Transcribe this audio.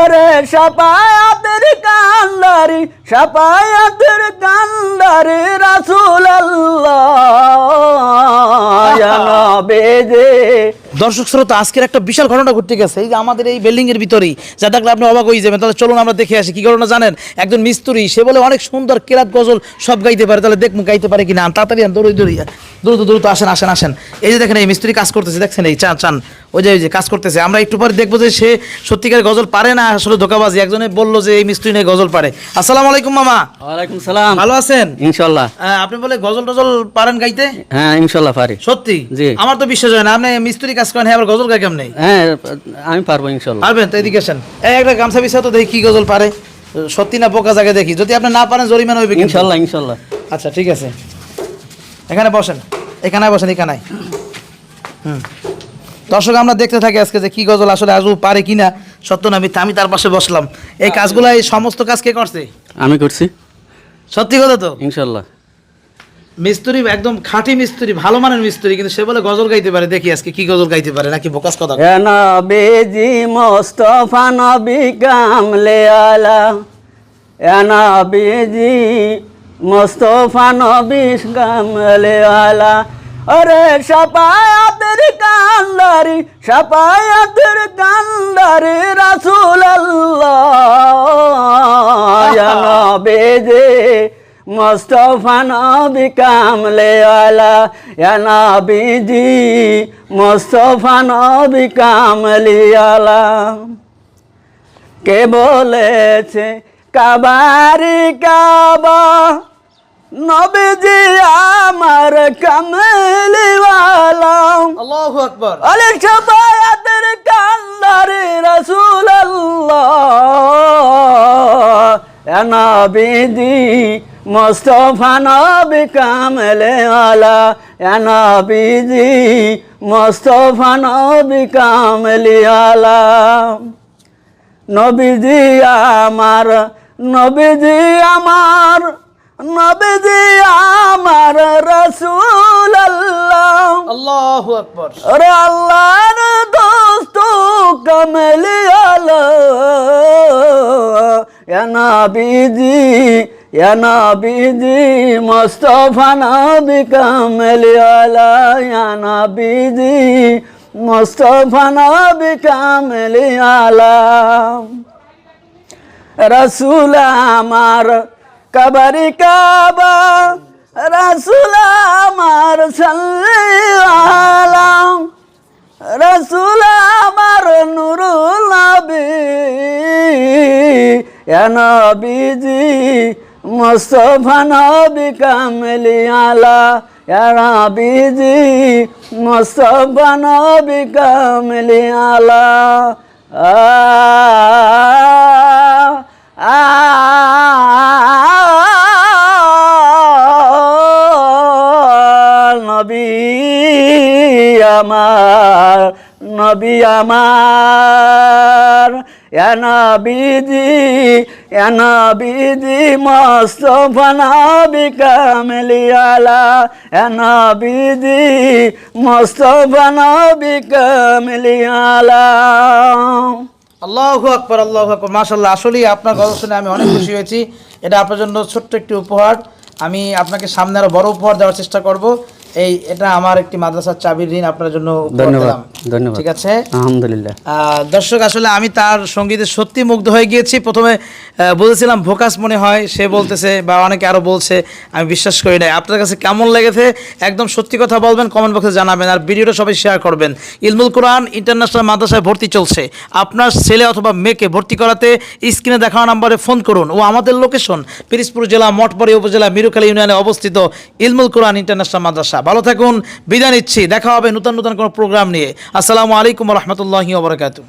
আরে সাপায়াতের কান্দারি সাপায়াতের কান্দারি রাসুল দর্শক শ্রোতা, আজকের একটা বিশাল ঘটনা ঘটতে গেছে। এই যে আমাদের এই বিল্ডিং এর ভিতরেই, যা দেখলে আপনি অবাক হয়ে যাবেন। তাহলে চলুন আমরা দেখে আসি, কি ঘটনা জানেন? একজন মিস্ত্রি, সে বলে অনেক সুন্দর কেরাত গজল সব গাইতে পারে। তাহলে দেখুন গাইতে পারে কিনা? তাড়াতাড়ি দৌড়ি দ্রুত দ্রুত আসেন আসেন আসেন। এই যে দেখেন এই মিস্ত্রি কাজ করতেছে দেখছেন? এই চান চান। ওই যে ওই যে কাজ করতেছে। আমরা একটু পরে দেখব যে সে সত্যিকার গজল পারে না আসলে ধোকাবাজি। একজনে বলল যে এই মিস্ত্রি নিয়ে গজল পারে। আসসালামু আলাইকুম মামা। ওয়ালাইকুম সালাম। ভালো আছেন? ইনশাল্লাহ আপনি বলে গজল টজল পারেন গাইতে? হ্যাঁ ইনশাল্লাহ পারি। সত্যি? জি। আমার তো বিশ্বাস হয় না। আপনি মিস্ত্রি কাজ করেন হ্যাঁ আবার গজল গাই কেমন? হ্যাঁ আমি পারব ইনশাল্লাহ পারবেন? তো এদিকে আসেন। এই একটা গামছা বিছা তো দেখি কি গজল পারে। সত্যি না বোকা জায়গায় দেখি। যদি আপনি না পারেন জরিমানা হইবে ইনশাল্লাহ ইনশাল্লাহ আচ্ছা ঠিক আছে। এখানে বসেন। এখানে বসেন এখানে হুম। দর্শক আমরা দেখতে থাকি আজকে যে কি গজল আসলে আজও পারে কিনা সত্য না মিথ্যা আমি তার পাশে বসলাম। এই কাজগুলো এই সমস্ত কাজ কে করছে? আমি করছি। সত্যি কথা তো? ইনশাল্লাহ মিস্ত্রি একদম খাঁটি মিস্ত্রি ভালো মানের মিস্ত্রি কিন্তু সে বলে গজল গাইতে পারে। দেখি আজকে কি গজল গাইতে পারে নাকি বোকাস কথা? নবীজি মোস্তফা নবী কামলে আলা। নবীজি মোস্তফা নবী কামলে আলা আরে সাপায়াতের কান্দারি সাপায়াতের কান্দারি রাসুল নবীজি মোস্তফা নবী কামলে আলা নবীজি মোস্তফা নবী কামলি আলা কে বলেছে কাবারি কাবা। নবীজি আমার কামলিওয়ালা। আল্লাহু আকবার। আলে সবায়াতের কান্দারে রসুল নবীজি মোস্তফা নবী কামলে আলা নবীজি মোস্তফা নবী কামলি আলা নবীজি আমার নবীজি আমার নবীজি আমার রসুল আল্লাহ আল্লাহু আকবার। আরে আল্লাহর দোস্ত কামলি আলা ইয়া নবীজি ইয়া নবীজি মুস্তাফা নবী কামলি আলা ইয়া নবী কামলি রসুল আমার, কবরি কাবা। রসুল আমার সাল্লাম রসুল আমার, নুরুল নবী। নবীজি, মুস্তফা নবী কামলি আলা। নবীজি, মুস্তফা নবী কামলি আলা। নবী আমার নবী আমার। নবীজি নবীজি, মস্তফা নবী কামলি আলা। নবীজি, মস্তফা নবী কামলি আলা। আল্লাহু আকবার আল্লাহু আকবার, মাশাআল্লাহ। আসলেই আপনার গল্প শুনে আমি অনেক খুশি হয়েছি। এটা আপনার জন্য ছোট্ট একটি উপহার। আমি আপনাকে সামনে আরও বড় উপহার দেওয়ার চেষ্টা করব। এই এটা আমার একটি মাদ্রাসার চাবির ঋণ আপনার জন্য ধন্যবাদ, ধন্যবাদ। ঠিক আছে? আলহামদুলিল্লাহ। দর্শক আসলে আমি তার সঙ্গীতে সত্যি মুগ্ধ হয়ে গিয়েছি। প্রথমে আহ, বুঝেছিলাম ভোকাস মনে হয় সে বলতেছে বা অনেকে আরও বলছে আমি বিশ্বাস করি না আপনার কাছে কেমন লেগেছে? একদম সত্যি কথা বলবেন কমেন্ট বক্সে জানাবেন আর ভিডিওটা সবাই শেয়ার করবেন। ইলমুল কোরআন ইন্টারন্যাশনাল মাদ্রাসায় ভর্তি চলছে। আপনার ছেলে অথবা মেয়েকে ভর্তি করাতে স্ক্রিনে দেখানো নাম্বারে ফোন করুন। ও আমাদের লোকেশন পিরিসপুর জেলা মঠবাড়ি উপজেলা মিরুখালী ইউনিয়নে অবস্থিত ইলমুল কোরআন ইন্টারন্যাশনাল মাদ্রাসা। ভালো থাকুন, বিদায় নিচ্ছি। দেখা হবে নতুন নতুন কোনো প্রোগ্রাম নিয়ে। আসসালামু আলাইকুম রহমতুল্লাহি ওবরাকাতু